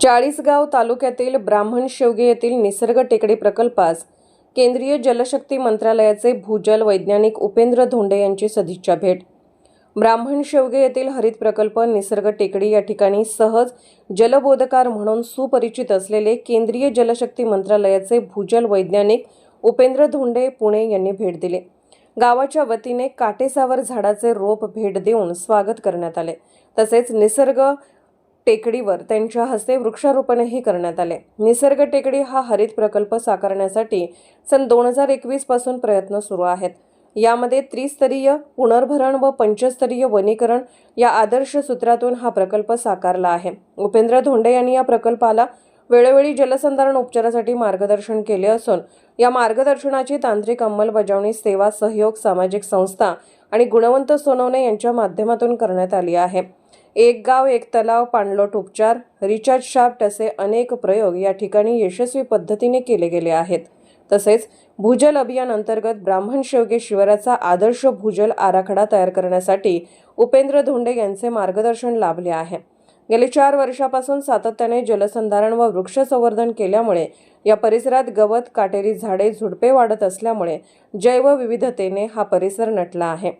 चाळीसगाव तालुक्यातील ब्राह्मण शेवगे येथील निसर्ग टेकडी प्रकल्पास केंद्रीय जलशक्ती मंत्रालयाचे भूजल वैज्ञानिक उपेंद्र धोंडे यांची सदिच्छा भेट. ब्राह्मण शेवगे येथील हरित प्रकल्प निसर्ग टेकडी या ठिकाणी सहज जलबोधकार म्हणून सुपरिचित असलेले केंद्रीय जलशक्ती मंत्रालयाचे भूजल वैज्ञानिक उपेंद्र धोंडे पुणे यांनी भेट दिली. गावाच्या वतीने काटेसावर झाडाचे रोप भेट देऊन स्वागत करण्यात आले. तसेच निसर्ग टेकडीवर त्यांच्या हस्ते वृक्षारोपणही करण्यात आले. निसर्ग टेकडी हा हरित प्रकल्प साकारण्यासाठी सन दोन हजार एकवीसपासून प्रयत्न सुरू आहेत. यामध्ये त्रिस्तरीय पुनर्भरण व पंचस्तरीय वनीकरण या आदर्श सूत्रातून हा प्रकल्प साकारला आहे. उपेंद्र धोंडे यांनी या प्रकल्पाला वेळोवेळी जलसंधारण उपचारासाठी मार्गदर्शन केले असून या मार्गदर्शनाची तांत्रिक अंमलबजावणी सेवा सहयोग सामाजिक संस्था आणि गुणवंत सोनवणे यांच्या माध्यमातून करण्यात आली आहे. एक गाव एक तलाव पाणलोट उपचार रिचार्ज शाफ्ट असे अनेक प्रयोग या ठिकाणी यशस्वी पद्धतीने केले गेले आहेत. तसेच भूजल अभियान अंतर्गत ब्राह्मण शेवगे शिवाराचा आदर्श भूजल आराखडा तयार करण्यासाठी उपेंद्र धोंडे यांचे मार्गदर्शन लाभले आहे. गेली चार वर्षापासून सातत्याने जलसंधारण व वृक्ष संवर्धन केल्यामुळे या परिसरात गवत काटेरी झाडे झुडपे वाढत असल्यामुळे जैवविविधतेने हा परिसर नटला आहे.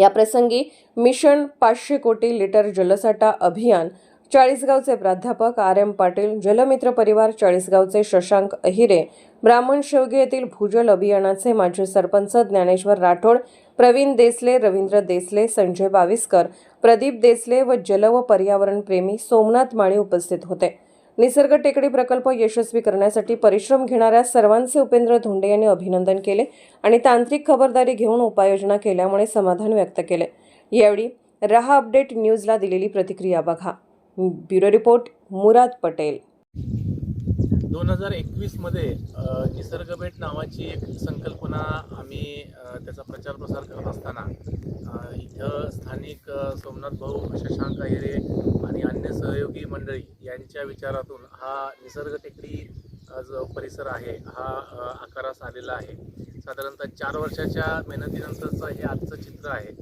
या प्रसंगी मिशन पाचशे कोटी लिटर जलसाठा अभियान चाळीसगावचे प्राध्यापक आर एम पाटील जलमित्र परिवार चाळीसगावचे शशांक अहिरे ब्राह्मण शेवगे येथील भूजल अभियानाचे माजी सरपंच ज्ञानेश्वर राठोड प्रवीण देसले रवींद्र देसले संजय बाविस्कर प्रदीप देसले व जल व पर्यावरण प्रेमी सोमनाथ माळी उपस्थित होते. निसर्ग टेकडी प्रकल्प यशस्वी करण्यासाठी परिश्रम घेणाऱ्या सर्वांचे उपेंद्र धोंडे यांनी अभिनंदन केले आणि तांत्रिक खबरदारी घेऊन उपाययोजना केल्यामुळे समाधान व्यक्त केले. यावेळी रहा अपडेट न्यूजला दिलेली प्रतिक्रिया बघा. Bureau report Murad Patel. दोन हजार एकवीसमध्ये निसर्गभेट नावाची एक संकल्पना आम्ही त्याचा प्रचार प्रसार करत असताना इथं स्थानिक सोमनाथ भाऊ शशांक अहिरे आणि अन्य सहयोगी मंडळी यांच्या विचारातून हा निसर्ग टेकडी जो परिसर आहे हा आकारास आलेला आहे. साधारणतः चार वर्षाच्या मेहनतीनंतरचं हे आजचं चित्र आहे.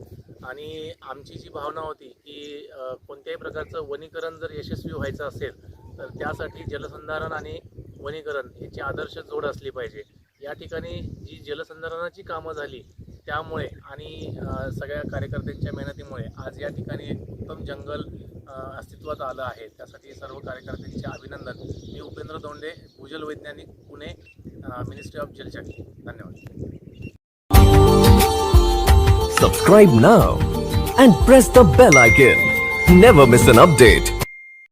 आणि आमची जी भावना होती की कोणत्याही प्रकारचं वनीकरण जर यशस्वी व्हायचं असेल तर त्यासाठी जलसंधारण आणि वनीकरण याची आदर्श जोड असली पाहिजे. या ठिकाणी जी जलसंधारणाची कामं झाली त्यामुळे आणि सगळ्या कार्यकर्त्यांच्या मेहनतीमुळे आज या ठिकाणी एक उत्तम जंगल अस्तित्वात आलं आहे. त्यासाठी सर्व कार्यकर्त्यांचे अभिनंदन. मी उपेंद्र दोंडे भूजल वैज्ञानिक पुणे मिनिस्ट्री ऑफ जलशक्ती धन्यवाद. Subscribe now and press the bell icon never miss an update